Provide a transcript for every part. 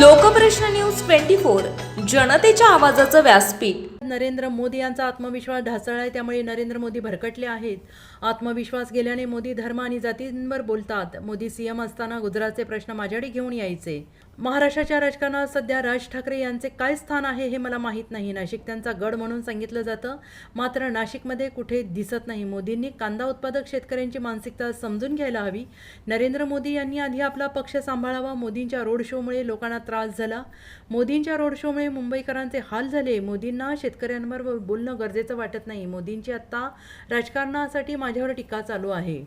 Lokprashna news twenty four जनतेच्या आवाजाचं व्यासपीठ. नरेंद्र मोदी यांचा आत्मविश्वास ढासळला आहे त्यामुळे नरेंद्र मोदी भरकटले आहेत. आत्मविश्वास गेल्याने मोदी धर्म आणि जातींवर बोलतात. मोदी सीएम असताना गुजरातचे प्रश्न माझ्याकडे घेऊन यायचे. महाराष्ट्राच्या राजकारणात सध्या राज ठाकरे यांचे काय स्थान आहे हे मला माहीत नाही. नाशिक त्यांचा गड म्हणून सांगितलं जातं. मात्र नाशिकमध्ये कुठे दिसत नाही. मोदींनी कांदा उत्पादक शेतकऱ्यांची मानसिकता समजून घ्यायला हवी. नरेंद्र मोदी यांनी आधी आपला पक्ष सांभाळावा. मोदींच्या रोड शोमुळे लोकांना त्रास झाला. मोदींच्या रोड शोमुळे मुंबईकरांचे हाल झाले. मोदींना शेतकऱ्यांवर बोलणं गरजेचं वाटत नाही. मोदींची आत्ता राजकारणासाठी माझ्यावर टीका चालू आहे.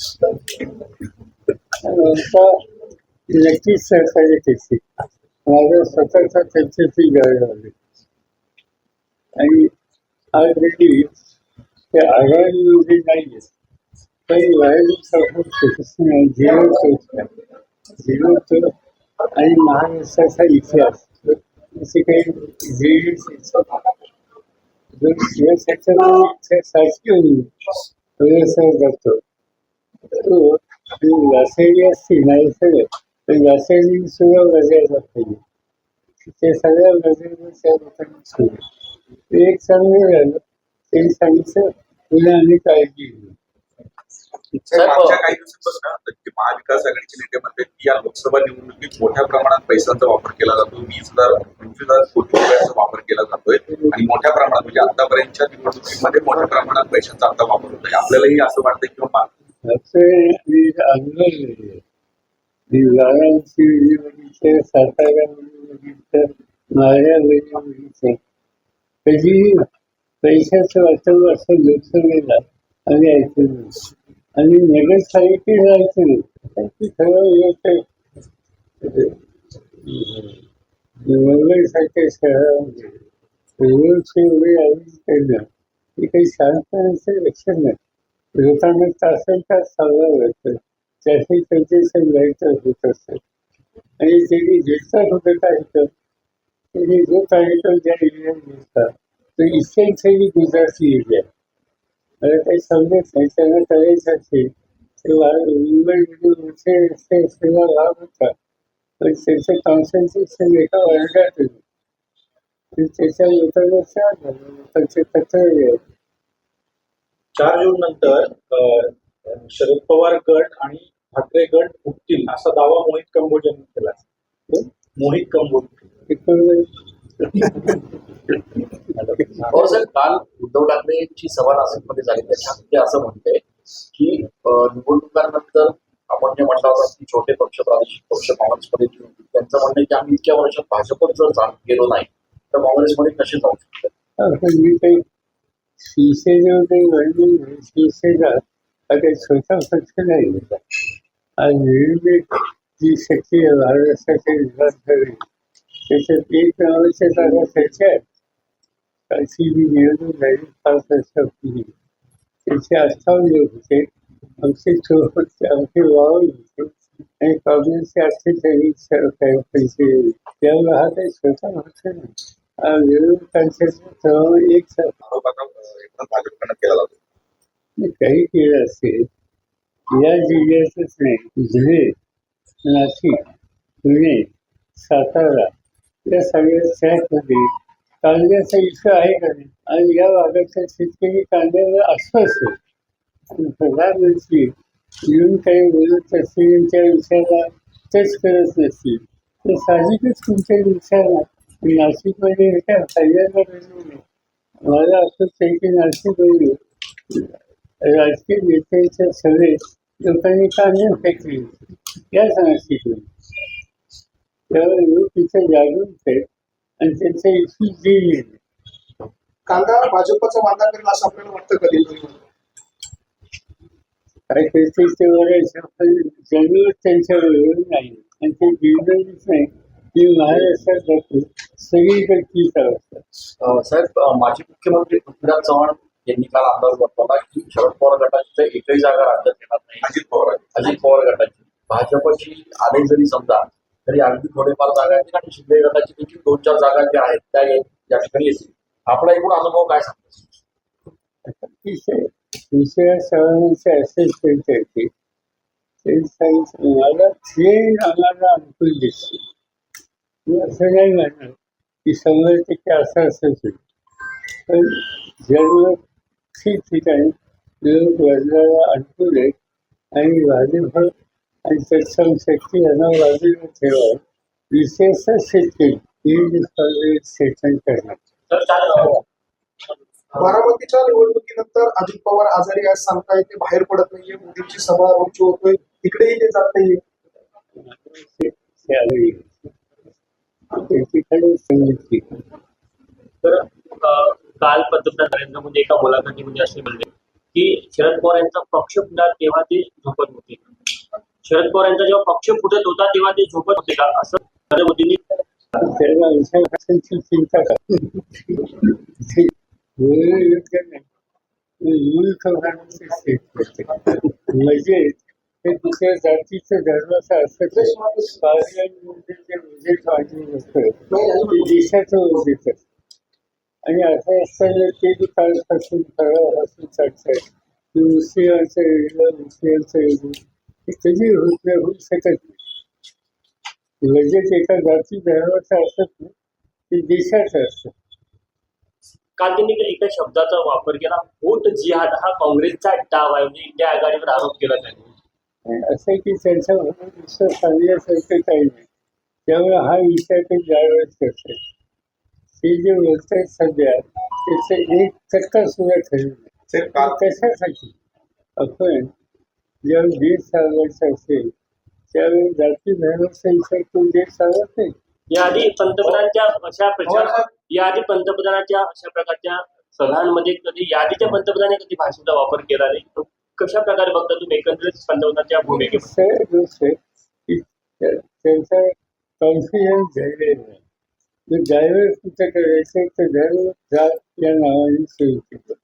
राजकारणावर सरकारने असं ठरवलं आता नक्कीच सहकार्य त्याची माझं स्वतःचा त्यांच्याची गरज आहे आणि ऑलरेडी ते आघाडीमध्ये नाही काही बाहेर झिरो झिरो आणि महाराष्ट्राचा इतिहास असे काही झिरो जर शिवसेनेच्या सारखी होईल व्यवसाय असतील नाही सगळं तर व्यासायी सुद्धा बजायला पाहिजे ते सगळ्या बजायला त्या लोकांनी सुरू ते एक चांगलं झालं ते सांगितलं तुला आम्ही काळजी घेऊ. साहेब, मागच्या काही दिवसांपासून जे महाविकास आघाडीचे नेते म्हणतात की या लोकसभा निवडणुकीत मोठ्या प्रमाणात पैशांचा वापर केला जातो वीस हजार पंचवीस हजार कोटी रुपयांचा वापर केला जातोय. आणि मोठ्या प्रमाणात म्हणजे आतापर्यंतच्या निवडणुकीमध्ये मोठ्या प्रमाणात पैशांचा आता वापर होतोय. आपल्यालाही असं वाटतं किंवा सातारा बघितलं माझ्या बघितलं पैशाचं वाटप असं लोकसभेला आणि ऐकलं नाही. आणि नगरपालिकेला ऐकलं नाही. ती खरं मुंबईसारख्या शहरामध्ये रोजचे एवढे आयोजन करणं काही शांत लक्षण नाही लोकांना असेल तर चाललं जातं त्याची त्यांचे संघायचं होत असते. आणि त्यांनी दिसतात होतं काय होतं त्यांनी जो कार्यक्रम ज्या एरियात दिसता तो इसेन्शियली गुजराती एरिया मला काही समजत नाही त्यांना करायचं असेल तेव्हा मुंबईमध्ये मोठे रस्ते असलेला लाभ होता. पण त्याचं कॉन्सन्ट्रेशन एका वर्गात होतं. त्याच्या लोकांना त्रास झाला लोकांचे तक्रारी चार जून नंतर शरद पवार गट आणि ठाकरे गट फुटतील असा दावा मोहित कंबोज यांनी केला. मोहित कंबोज हो सर काल उद्धव ठाकरेंची सभा नाशिकमध्ये झाली. त्याच्यामध्ये असं म्हणते की निवडणुकांनंतर आपण जे म्हटलं होतं की छोटे पक्ष प्रादेशिक पक्ष काँग्रेसमध्ये. त्यांचं म्हणणं की आम्ही इतक्या वर्षात भाजपत जर गेलो नाही. तर काँग्रेसमध्ये कसे जाऊ शकतो आपण मी काही शिवसेनेमध्ये वर्णन शिवसेना हा काही छोटा पक्ष नाही होता आज विविध जी शक्ती आहे महाराष्ट्राचे विधानसभे त्याच्यात एक नावाच्या जागा त्याच्या आहेत अशी जी निवडणूक झाली पाच वर्षापूर्वी त्याचे अठ्ठावन्न लोक होते आमचे चौपट आमचे वावर होते आणि काँग्रेसचे अठ्ठेचाळीस पैसे त्यामुळे हा काही छोटा पक्ष नाही हा एक काही केलं असेल. या जिल्ह्यातच नाही. धुळे नाशिक पुणे सातारा या सगळ्या शहरामध्ये कांद्याचा इश्यू आहे का नाही? आणि या भागातल्या शेतकरी कांद्याला अस्वस्थ प्रधानमंत्री येऊन काही बोलत असतील त्या विषयाला टच करत नसतील. तर साहजिकच तुमच्या विषयाला नाशिकमध्ये हे काय पहिल्यांदा बनवू नये मला असं आहे की नाशिकमध्ये राजकीय नेत्यांच्या सभेत लोकांनी कांदे फेकली याच नाशिकमध्ये त्यावर लोक तिथे जागरूक आहेत आणि त्यांचा इश्यू जे कांदा भाजपचा वादा करेल असं आपल्याला वाटतं कधी काय करते ते वरायचं पण जमीन त्यांच्या नाही. आणि ते बिल्डरच नाही. मी महाराष्ट्रात जातो सगळीकडे अवस्था अं, साहेब माजी मुख्यमंत्री पृथ्वीराज चव्हाण यांनी काल अंदाज वर्तवला की शरद पवार गटाची तर एकही जागा राज्यात येणार नाही. अजित पवार अजित पवार गटाची. भाजपची आले जरी समजा तरी अगदी थोडेफार जागा येतील आणि शिंदे गटाची देखील दोन चार जागा ज्या आहेत त्या ये- ठिकाणी येतील. आपला एकूण अनुभव काय सांगतो? अतिशय दुसऱ्या सवालांचे असेसमेंट आहे ते सांगितलं मला आम्हाला अनुकूल दिसते. असं नाही म्हणणार की शंभर टक्के असं असंच पण जर ठिकठिकाणी लोक आणि भाजप आणि तत्सम शक्ती यांना बाजूला ठेवा विशेषतः शेतकरी हे करणार. बारामतीच्या निवडणुकीनंतर अजित पवार आजारी आज सांगतायत ते बाहेर पडत नाहीये मोदींची सभा रोजची होतोय तिकडेही ते जात नाहीये. तर काल पंतप्रधान नरेंद्र मोदी एका मुलाखतीमध्ये असे म्हणले की शरद पवार यांचा पक्ष फुटला तेव्हा ते झोपत होते. शरद पवार यांचा जेव्हा पक्ष फुटत होता तेव्हा ते झोपत होते का? असं नरेंद्र मोदींनी चिंता म्हणजे हे दुसऱ्या जातीचं धर्माचं असतं पार्लमेंटमध्ये उजेड वाढलेलं असतं ते देशाचं उजेड असतं आणि असं असताना ते बी कालपासून फळापासून चालतात की मुस्लिमांचं येणं मुस्लिमांचं येणं हे कधी होत नाही होऊ शकत नाही. लगेच एका जाती धर्माचं असत नाही ते देशाचं असतं. काल त्यांनी एका शब्दाचा वापर केला वोट जिहाद हा काँग्रेसचा डाव आहे म्हणजे इंडिया आघाडीवर आरोप केला त्यांनी असं की त्यांच्याबरोबर दुसरं सांगण्यासारखं काही नाही. त्यामुळे हा विषय ते ज्यावेळेस करते ते जे बोलत आहेत सध्या त्याचं एक टक्का सुद्धा ठरलं नाही. कशासाठी? आपण ज्यावेळी देश चालवायचा असेल त्यावेळी जाती धर्माचा विचार करून देश चालवत नाही. याआधी पंतप्रधानांच्या अशा प्रचार याआधी पंतप्रधानाच्या अशा प्रकारच्या सभांमध्ये कधी याआधीच्या पंतप्रधानाने कधी भाषेचा वापर केला नाही? कशा प्रकारे बघता तुम्ही एकंदरीत पंतप्रधानाच्या भूमिकेत दुसरं आहे त्या- त्यांचा कॉन्फिडन्स झालेला नाही. जर ड्रायव्हर कुठं करायचं तर जात या नावाने सुरू केलं.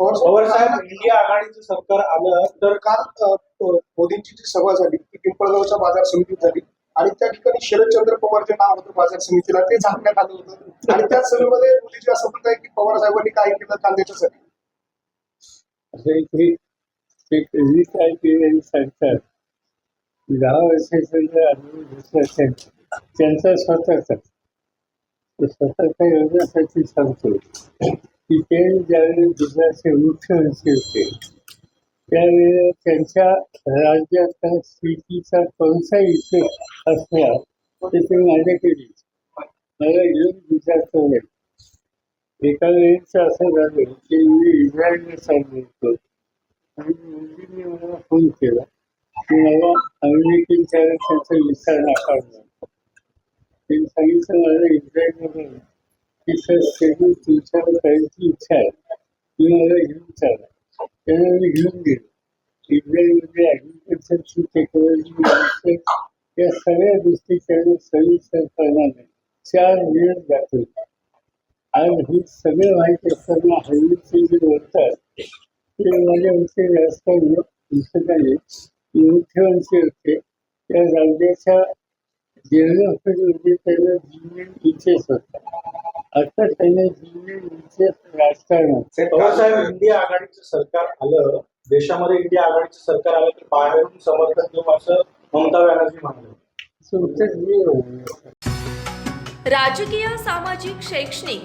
पवार साहेब इंडिया आघाडीचं सरकार आलं तर काल मोदींची जी सभा झाली ती पिंपळगावच्या बाजार समितीत झाली. आणि त्या ठिकाणी शरदचंद्र पवार जे नाव होतं बाजार समितीला ते झाकण्यात आलं होतं. आणि त्याच सभेमध्ये मोदीजी असं म्हणत आहे की पवार साहेबांनी काय केलं कांद्याच्यासाठी? असं एक हे ते कधी सांगतात. दहा वर्षाचा जर त्यांचा स्वतःचा. तो स्वतःच्या योजनासाठी सांगतो. की ते ज्यावेळी गुजरातचे मुख्यमंत्री होते त्यावेळेला त्यांच्या राज्याच्या स्थितीचा कोणता इथे असल्या ते ते माझ्याकडे मला घेऊन गुजरातवर एका वेळेचं असं झालं की मी इस्रायलला चाललो होतो आणि मोदींनी मला फोन केला. की मला अमेरिकेच्या त्यांचा नाकारला त्यांनी सांगितलं मला इस्रायलमध्ये करायची इच्छा आहे तुम्ही मला घेऊन चाला त्यांना मी घेऊन गेलो. इस्रायलमध्ये ॲग्रिकल्चरची टेक्नॉलॉजी या सगळ्या गोष्टी त्यांना सविस्तर करण्याने चार आज हे सगळं माहिती असताना हल्लीचे जे बोलतात ते माझ्या जास्त की मुख्यमंत्री होते. त्या राज्याच्या डेव्हलपमेंटमध्ये त्यांना जिल्ह्यात इंटरेस्ट होता. आता त्यांना जिल्ह्यात इंटरेस्ट राजकारण पवार साहेब इंडिया आघाडीचं सरकार आलं देशामध्ये इंडिया आघाडीचं सरकार आलं की बाहेरून समर्थन देऊ असं ममता बॅनर्जी म्हणाले. उत्तर राजकीय सामाजिक शैक्षणिक